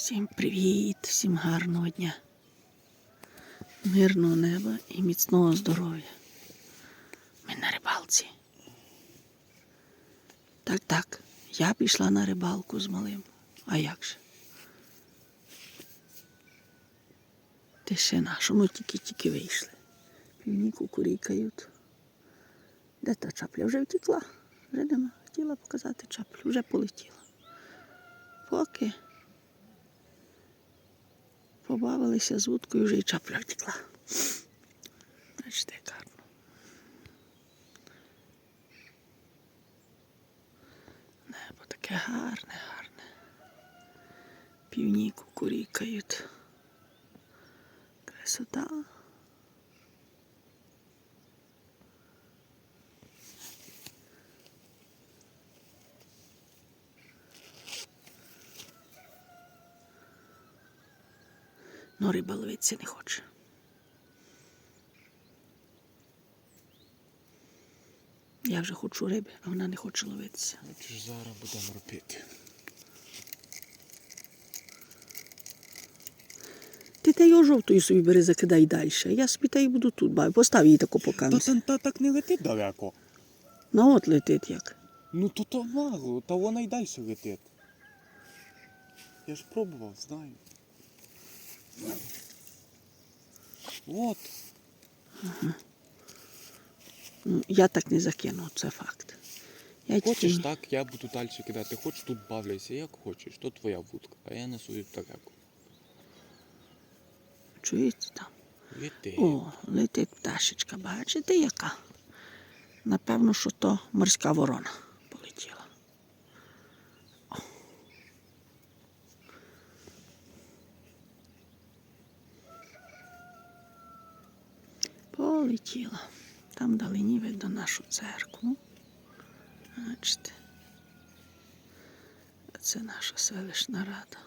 Всім привіт, всім гарного дня, мирного неба і міцного здоров'я. Ми на рибалці. Так, так, я пішла на рибалку з малим. А як же? Тишина, що ми тільки-тільки вийшли. Півні кукурікають. Де та чапля? Вже втекла. Вже нема. Хотіла показати чаплю, вже полетіла. Поки побавилися з вудкою, вже і чапля втекла. Бачите, як гарно. Небо таке гарне, гарне. Півні кукурікають. Красота. Но риба ловитися не хоче. Я вже хочу риби, а вона не хоче ловитися. От ж зараз будемо робити. Ти та його жовтою собі бери, закидай далі. Я собі та й буду тут бавити. Постав її таку Та, покамусь. та, та так не летить далеко. На от летить як. Ну то то мало, та вона й далі летить. Я ж пробував, знаю. От. Ну, Я так не закину, це факт. Я Хочеш тільки... так, я буду далі кидати. Хочеш тут бавляйся, як хочеш. То твоя вудка, а я несу від далеко. Чуєте там? Лети. О, летить пташечка, бачите яка? Напевно, що то морська ворона полетіла. О. Полетіла. Там далині видно нашу церкву. Бачите. Це наша селищна рада.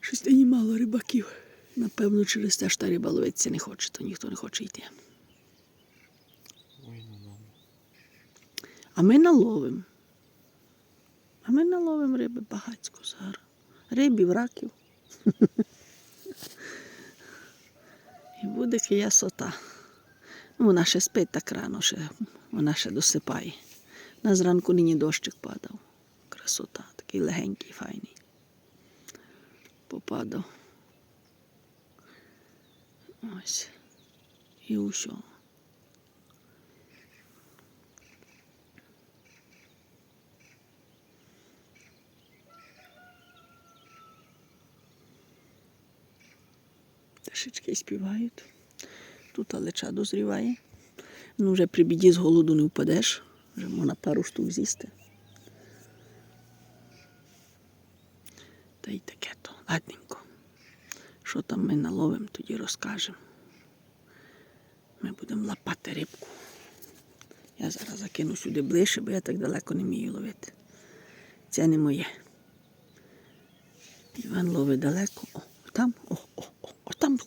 Щось нині мало рибаків. Напевно, через те, що та риба ловитися не хоче, то ніхто не хоче йти. Ну ну. А ми наловимо. А ми наловимо риби багацько зараз. Рибів, раків. І буде киясота. Ну, вона ще спить так рано, ще, вона ще досипає. На зранку нині дощик падав. Красота, такий легенький, файний. Попадав. Ось. І усьо. Пташечки співають. Тут алеча дозріває. Ну, вже при біді з голоду не впадеш. Вже можна пару штук з'їсти. Та й таке то, ладненько. Що там ми наловимо, тоді розкажемо. Ми будемо лапати рибку. Я зараз закину сюди ближче, бо я так далеко не вмію ловити. Це не моє. Іван ловить далеко. О, там, о, о, о, о, там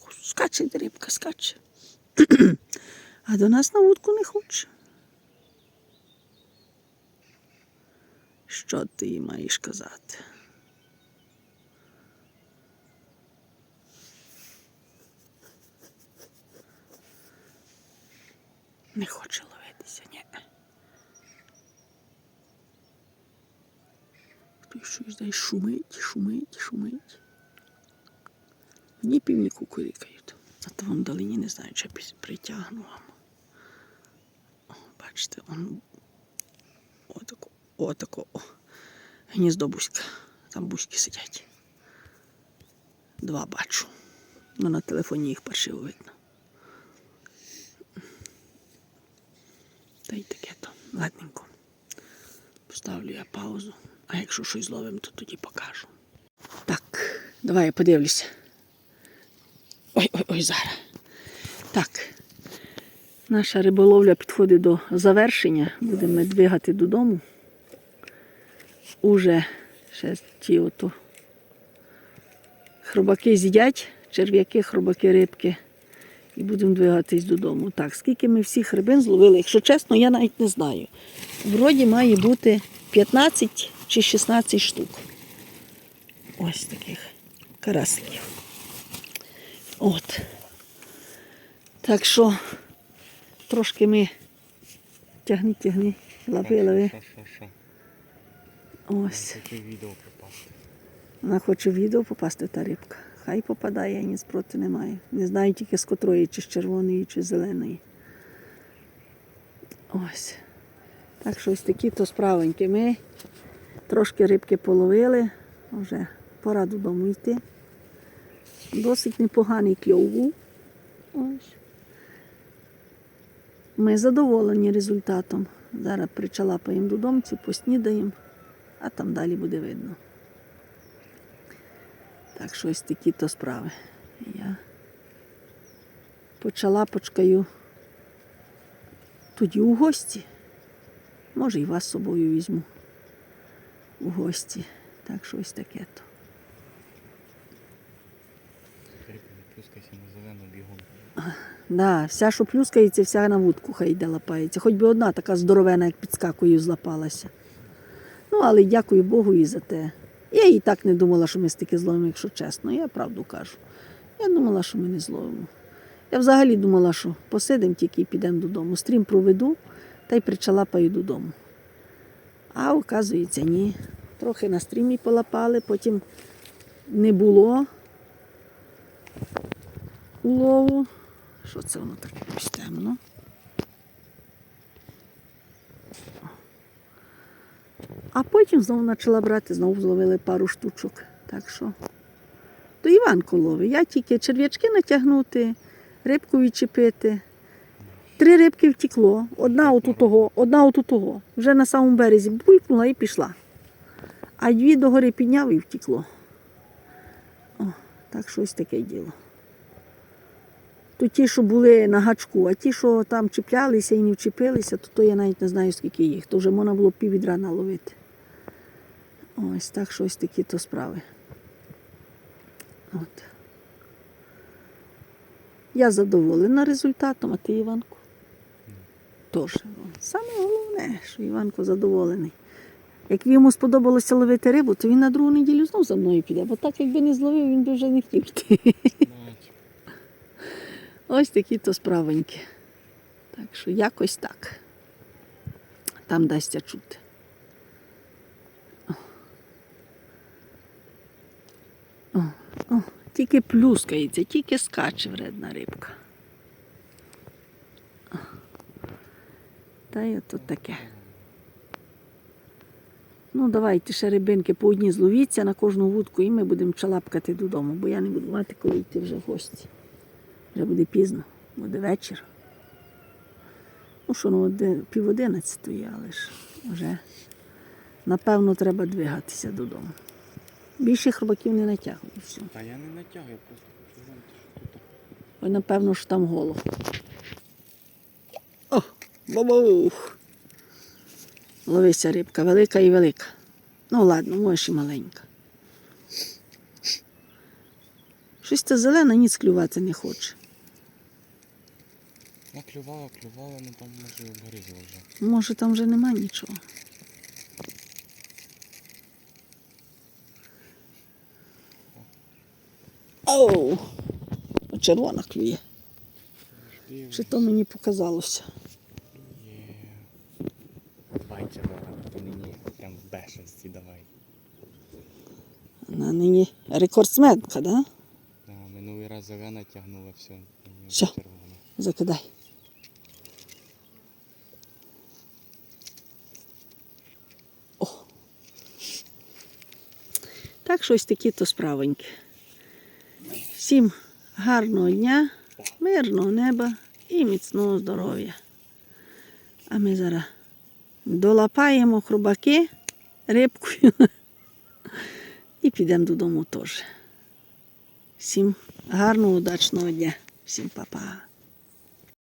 скаче рибка, скаче. А до нас на вудку не хоче. Що ти їй маєш казати? Не хоче ловитися, ні. Хтось щось десь шумить, шумить, шумить. Ні півні кукурікають. А то вам далині не знаю, чи притягну вам. О, бачите, он отако, отако. О. Гніздо бузька. Там бузьки сидять. Два бачу. Ну на телефоні їх паршиво видно. Та й таке то. Ладненько. Поставлю я паузу. А якщо щось зловимо, то тоді покажу. Так, давай я подивлюся. Ой, ой, ой, зараз. Так. Наша риболовля підходить до завершення. Будемо двигати додому. Уже ще ті ото хробаки з'їдять, черв'яки, хробаки, рибки. І будемо двигатись додому. Так, скільки ми всіх рибин зловили, якщо чесно, я навіть не знаю. Вроді має бути 15 чи 16 штук. Ось таких карасиків. От. Так що трошки ми тягни, тягни, що, що? Ось. Вона хоче в відео попасти та рибка. Хай попадає, я ні спроти не маю. Не знаю тільки з котрої, чи з червоної, чи з зеленої. Ось. Так що ось такі то справеньки. Ми трошки рибки половили, вже пора додому йти. Досить непоганий кльов був. Ось. Ми задоволені результатом. Зараз причалапаємо додому, поснідаємо, а там далі буде видно. Так що ось такі то справи. Я почала почкаю тоді у гості. Може, і вас з собою візьму у гості. Так що ось таке то. Рибка не плюскайся на зелену бігом. Да, вся, що плюскається, вся на вудку хай йде лапається. Хоч би одна така здоровена, як підскакою, злапалася. Ну, але дякую Богу і за те. Я і так не думала, що ми стільки зловимо, якщо чесно. Я правду кажу. Я думала, що ми не зловимо. Я взагалі думала, що посидимо тільки і підемо додому. Стрім проведу та й причалапаю додому. А оказується, ні. Трохи на стрімі полапали, потім не було улову. Що це воно таке ось темно? А потім знову почала брати, знову зловили пару штучок. Так що то Іванко ловить. Я тільки черв'ячки натягнути, рибку відчепити. Три рибки втекло. Одна оту того, одна оту того. Вже на самому березі булькнула і пішла. А дві догори підняв і втекло. Так що ось таке діло. То ті, що були на гачку, а ті, що там чіплялися і не вчепилися, то, то я навіть не знаю, скільки їх. То вже можна було пів відра наловити. Ось так що ось такі то справи. От. Я задоволена результатом, а ти, Іванку? Тож, саме головне, що Іванко задоволений. Як йому сподобалося ловити рибу, то він на другу неділю знов за мною піде, бо так, якби не зловив, він би вже не хотів йти. Ось такі то справенькі. Так що якось так. Там дасться чути. О. О, о, тільки плюскається, тільки скаче вредна рибка. Та й ото таке. Ну, давайте ще рибинки по одній зловіться на кожну вудку, і ми будемо чалапкати додому, бо я не буду мати коли йти вже в гості. Вже буде пізно, буде вечір. Ну що, ну пів одинадцятої, але ж вже напевно треба двигатися додому. Більше хробаків не натягую. Все. Та я не натягую, просто хочу глянути, що тут. Ой, напевно, що там голов. О, бабух. Ловися рибка, велика і велика. Ну ладно, можеш і маленька. Щось та зелена ніц клювати не хоче. Я клювала, клювала, ну там може обгризла вже. Може, там вже нема нічого. Оу! Червона клює. Чи то мені показалося? Є. Давай червона, ти мені прям в бешенстві давай. Вона нині рекордсменка, да? Да, минулий раз зелена тягнула все. мені Закидай. О. Так, щось такі то справоньки. Всім гарного дня, мирного неба і міцного здоров'я. А ми зараз долапаємо хрубаки рибкою і підемо додому теж. Всім гарного, удачного дня. Всім па-па.